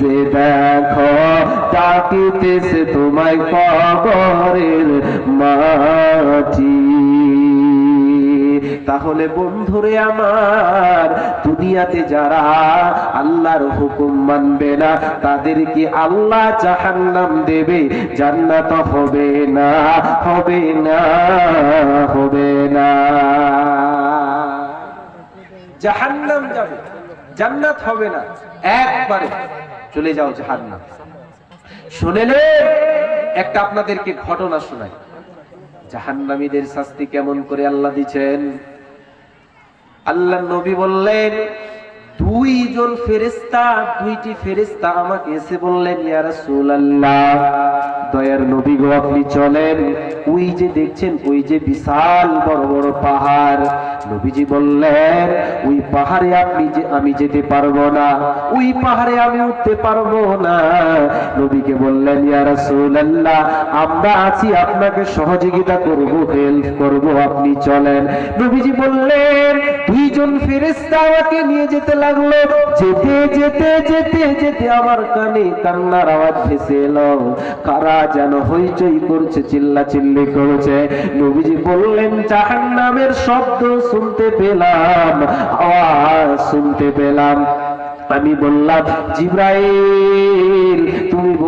যে দেখো, ডাকিতেছে তোমায় কবরের মাটি তাহলে বন্ধুরে আমার, দুনিয়াতে যারা আল্লাহর হুকুম মানবে না, তাদেরকে আল্লাহ জাহান্নাম দেবে, জান্নাত হবে না হবে না হবে না। জাহান্নাম যাবে। জান্নাত হবে না। একবারে চলে যাও জাহান্নাম। শুনেলে একটা আপনাদেরকে ঘটনা শোনাই। জাহান্নামীদের শাস্তি কেমন করে আল্লাহ দিচ্ছেন? আল্লাহ নবী বললেন, দুইজন ফেরেস্তা দুইটি ফেরেস্তা আমাকে এসে বললেন, ইয়া রাসূলুল্লাহ। দয়ার নবী গো, আপনি চলেন। ওই যে দেখছেন, ওই যে বিশাল বড় বড় পাহাড়। নবীজি বললেন, ওই পাহাড়ে আপনি যে, আমি যেতে পারব না। ওই পাহাড়ে আমি উঠতে পারব না। নবীকে বললেন, ইয়া রাসূলুল্লাহ, আমরা আছি, আপনাকে সহযোগিতা করব, হেল্প করব, আপনি চলেন। নবীজি বললেন, দুইজন ফেরেশতা আমাকে নিয়ে যেতে লাগল। যেতে যেতে যেতে যেতে আমার কানে কান্নার আওয়াজ ভেসে এলো। কারা যেন হইচই করছে চিল্লা চিল্লি করছে। নবীজি বললেন জাহান নামের শব্দ শুনতে পেলাম, আওয়াজ শুনতে পেলাম। আমি বললাম, জিব্রাইল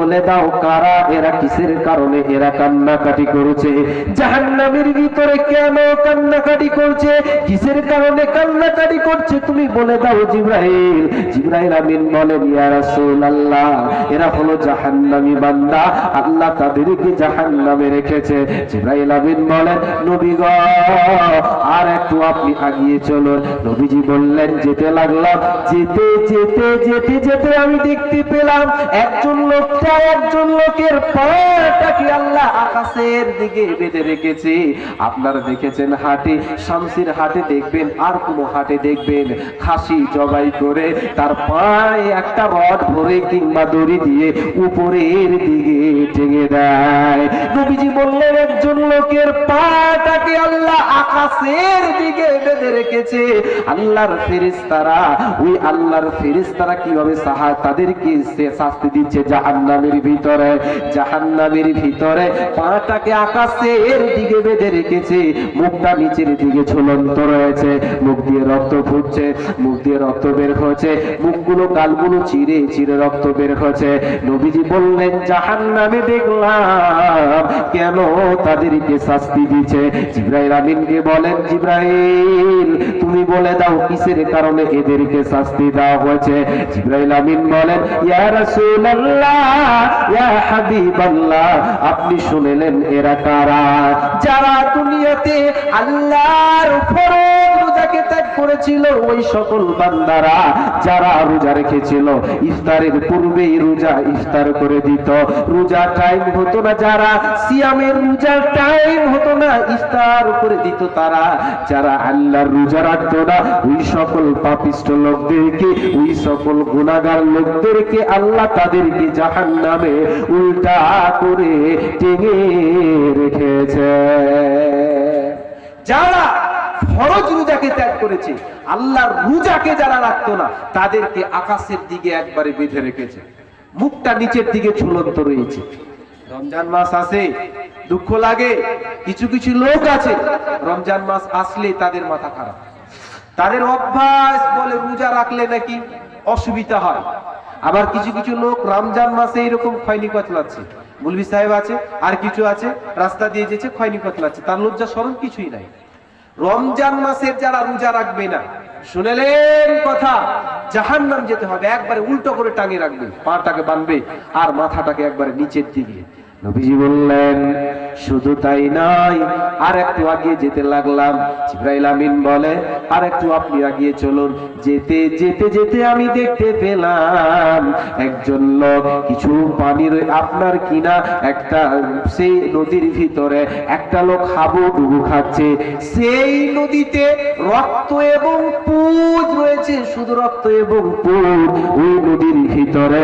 বলে, দাও, কারা এরা কিসের কারণে এরা কান্নাকাটি করেছে? জাহান্নামের ভিতরে কেন কান্নাকাটি করছে? কিসের কারণে কান্নাকাটি করছে? তুমি বলে দাও, জিব্রাইল জিব্রাইল আমিন বলেন, ইয়া রাসূলুল্লাহ, এরা হলো জাহান্নামী বান্দা, আল্লাহ তাদেরকে জাহান্নামে রেখেছে। জিব্রাইল আমিন বলেন, নবী গো, আর একটু আপনি আগিয়ে চলুন। নবীজি বললেন, যেতে লাগলাম। যেতে যেতে যেতে যেতে আমি দেখতে পেলাম, একজন লোকটা একজন লোকের পাটাকে আল্লাহ আকাশের দিকে বেঁধে রেখেছে? আপনারা দেখেছেন হাটে, শামসির হাটে দেখবেন, আর কোন হাটে দেখবেন খাসি জবাই করে তার পায়ে একটা রড ভরে কিংবা দড়ি দিয়ে উপরের দিকে টেঙে দেয়। নবীজি বললেন, একজন লোকের পাটাকে আল্লাহ আকাশের দিকে বেঁধে রেখেছে? আল্লাহর ফেরেশতারা, ওই আল্লাহর ফেরেশতারা কীভাবে সাহা তাদেরকে সে শাস্তি দিচ্ছে জাহান্নামের ভিতরে জাহান্নামের ভিতরে পাটাকে আকাশের দিকে বেঁধে রেখেছে, মুখটা নিচের দিকে ঝুলন্ত রয়েছে, মুখ দিয়ে রক্ত ফুটছে, মুখ দিয়ে রক্ত বের হচ্ছে মুখগুলো গালগুলো চিরে চিরে রক্ত বের হচ্ছে নবীজি বললেন, জাহান্নামে দেখলাম কেন তাদেরকে শাস্তি দিচ্ছে জিব্রাইল আমিনকে বলেন, জিব্রাইল, তুমি বলে দাও কিসের কারণে এদেরকে শাস্তি দেওয়া হয়েছে? জিব্রাইল আমিন বলেন, ইয়া রাসূলুল্লাহ আপনি শুনেলেন এরা কারা? যারা দুনিয়াতে আল্লাহর রোজাকে করেছিল ওই সকল বান্দারা যারা রোজা রেখেছিল। ইফতারের পূর্বেই রোজা ইফতার করে দিত। রোজা টাইম হতো না যারা, সিয়ামের রোজা টাইম হতো না ইফতার করে দিত তারা। যারা আল্লাহর রোজা রাখতো না, ওই সকল পাপিষ্ট লোকদেরকে, ওই সকল গুণাগার লোকদেরকে আল্লাহ তাদেরকে জাহান নামে উল্টা করে টেঙে রেখেছে। যারা ফরজ রোজাকে ত্যাগ করেছে। আল্লাহর রোজাকে যারা রাখতো না, তাদেরকে আকাশের দিকে একবারে বেঁধে রেখেছে। মুখটা নিচের দিকে ঝুলন্ত রয়েছে। রমজান মাস আসে, দুঃখ লাগে, কিছু কিছু লোক আছে, রমজান মাস আসলে তাদের মাথা খারাপ। তাদের অভ্যাস বলে রোজা রাখলে নাকি অসুবিধা হয়। আবার কিছু কিছু লোক রমজান মাসে এরকম খয়নি কতলাচ্ছে মুলবি সাহেব আছে, আর কিছু আছে, রাস্তা দিয়ে যেছে খয়নি কতলাচ্ছে তার লজ্জা স্মরণ কিছুই নাই। রমজান মাসের যারা রোজা রাখবে না, শুনেলেন কথা জাহান নাম যেতে হবে, একবারে উল্টো করে টাঙিয়ে রাখবে, পাটাকে বানবে আর মাথাটাকে একবারে নিচের দিকে। নবীজি বললেন, শুধু তাই নয় আর একটু আগিয়ে যেতে লাগলাম। জিব্রাইল আমিন বলে আর একটু আপনি আগিয়ে চলুন। যেতে যেতে যেতে আমি দেখতে পেলাম একজন লোক, কিছু পানির আপনার কিনা একটা, সেই নদীর ভিতরে একটা লোক হাবুডুবু খাচ্ছে। সেই নদীতে রক্ত এবং পুজ রয়েছে, শুধু রক্ত এবং পুজ। ওই নদীর ভিতরে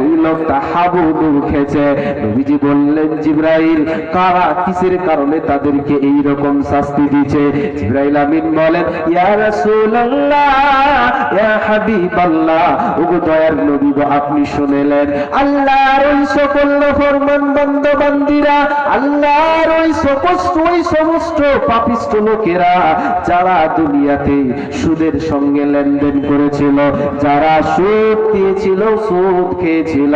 ওই লোকটা হাবু ডুবু খেয়েছে। নবীজি বললেন জিব্রাইল, কারা, কিসের কারণে তাদেরকে এই রকম শাস্তি দিয়েছে? জিব্রাইল আমিন বলেন, ইয়া রাসূলুল্লাহ, ইয়া হাবিবাল্লাহ, ওগো দয়ার নবী গো, আপনি শুনেলেন, আল্লাহর ওই সকল ফরমান বন্ধ বান্দিরা আল্লাহর ওই সমস্ত ওই সমস্ত পাপিষ্ট লোকেরা, যারা দুনিয়াতে সুদের সঙ্গে লেনদেন করেছিল, যারা সুদ দিয়েছিল, সুদ খেয়েছিল,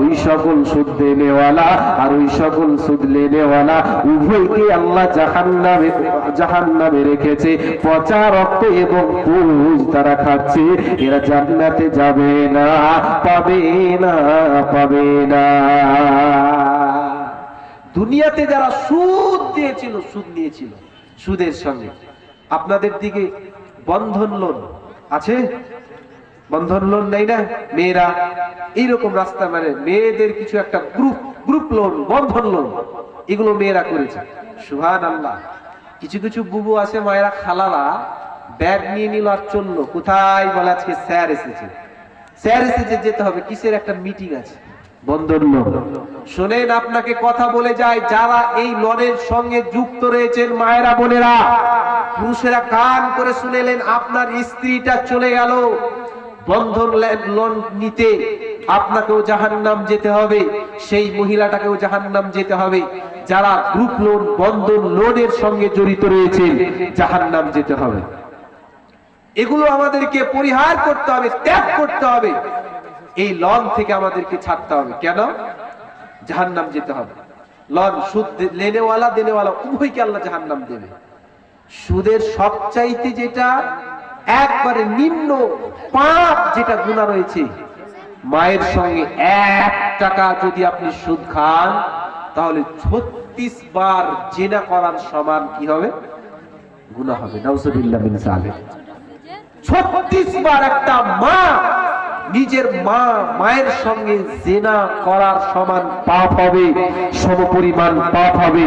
ওই সকল সুদ দেনেওয়ালা আর ওই সকল সুদ লেনেওয়ালা উভয়কে আল্লাহ জাহান্নামে জাহান্নামে রেখেছে। পচা রক্ত এবং পুজ তারা খাচ্ছে। এরা জান্নাতে যাবে না, পাবে না পাবে না। দুনিয়াতে যারা সুদ দিয়েছিল, সুদ নিয়েছিল সুদের সঙ্গে। আপনাদের দিকে বন্ধন লোন আছে? বন্ধন লোন নেই না? মেয়েরা, এইরকম রাস্তা মানে মেয়েদের কিছু একটা group group loan, Bandhan loan, এগুলো মেয়েরা করেছে। সুহান আল্লাহ কিছু কিছু বুবু আছে, মায়েরা খালালা ব্যাগ নিয়ে নিল আর চলল। কোথায় বলে আজকে স্যার এসেছে? স্যার এসেছে যেতে হবে, কিসের একটা মিটিং আছে? বন্ধন লোন। শোনেন, আপনাকে কথা বলে যায়, যারা এই লোনের সঙ্গে যুক্ত রয়েছেন মায়েরা, বোনেরা, পুরুষেরা কান করে শুনেলেন, আপনার স্ত্রীটা চলে গেল। বন্ধন লোন নিতে আপনাকেও জাহান্নাম যেতে হবে। সেই মহিলাটাকেও জাহান্নাম যেতে হবে, যারা গ্রুপ লোন, বন্ধন লোনের সঙ্গে জড়িত রয়েছেন জাহান্নাম যেতে হবে। এগুলো আমাদেরকে পরিহার করতে হবে, ত্যাগ করতে হবে। এই লন থেকে আমাদেরকে ছাড়তে হবে। কেন? জাহান্নাম যেতে হবে। লন সুদ লেনেওয়ালা, দেনেওয়ালা, উভয়কে আল্লাহ জাহান্নাম দেবে। সুদের সবচাইতে যেটা, একবারে নিম্ন পাপ যেটা গুণা রয়েছে মায়ের সঙ্গে এক টাকা যদি আপনি সুদ খান, তাহলে ছত্রিশ বার জেনা করার সমান কি হবে? গুণা হবে। জালিক ছত্রিশ বার একটা মা নিজের মা মায়ের সঙ্গে জেনা করার সমান পাপ হবে সমপরিমাণ পাপ হবে।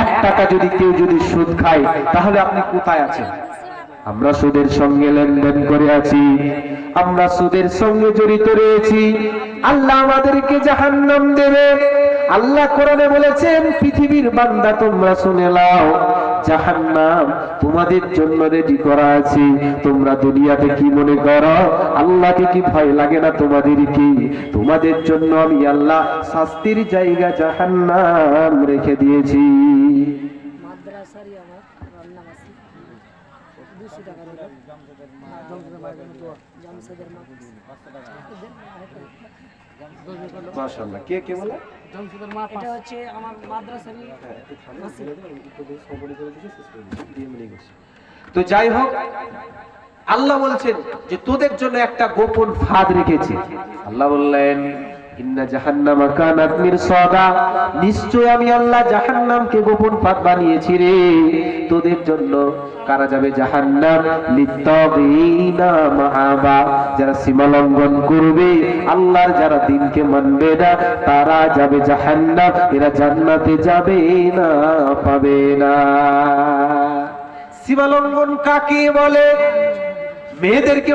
এক টাকা যদি কেউ যদি সুদ খায়, তাহলে আপনি কোথায় আছেন? আমরা সুদের সঙ্গে লেনদেন করে আছি, আমরা সুদের সঙ্গে জড়িত রয়েছি। আল্লাহ আমাদেরকে জাহান্নাম দেবে। আল্লাহ কোরআনে বলেছেন, পৃথিবীর বান্দা তোমরা শুনে নাও, জাহান্নাম তোমাদের জন্য রেডি করা আছে। তোমরা দুনিয়াতে কি মনে করো? আল্লাহকে কি ভয় লাগে না তোমাদের কি তোমাদের জন্য আমি আল্লাহ শাস্তির জায়গা জাহান্নাম রেখে দিয়েছি মাদ্রাসারই আমার রান্না আছে দুশো টাকা দিল। জামশেদের মা মাশাআল্লাহ। কে কে বলে? এটা হচ্ছে আমার মাদ্রাসারই তো যাই হোক আল্লাহ বলছেন যে তোদের জন্য একটা গোপন ফাঁদ রেখেছি। আল্লাহ বললেন নিশ্চয় আমি আল্লাহ জাহান্নামকে গোপন ফাঁদ বানিয়েছি রে। তোদের জন্য কারা যাবে জাহান্নাম? লিত্তাগিনা মাআবা। যারা সীমা করবে, আল্লাহর যারা দিনকে মানবে না, তারা যাবে জাহান্নাম। এরা জান্নাতে যাবে না, পাবে না। সীমা লঙ্ঘন কাকে বলে? মেয়েদেরকে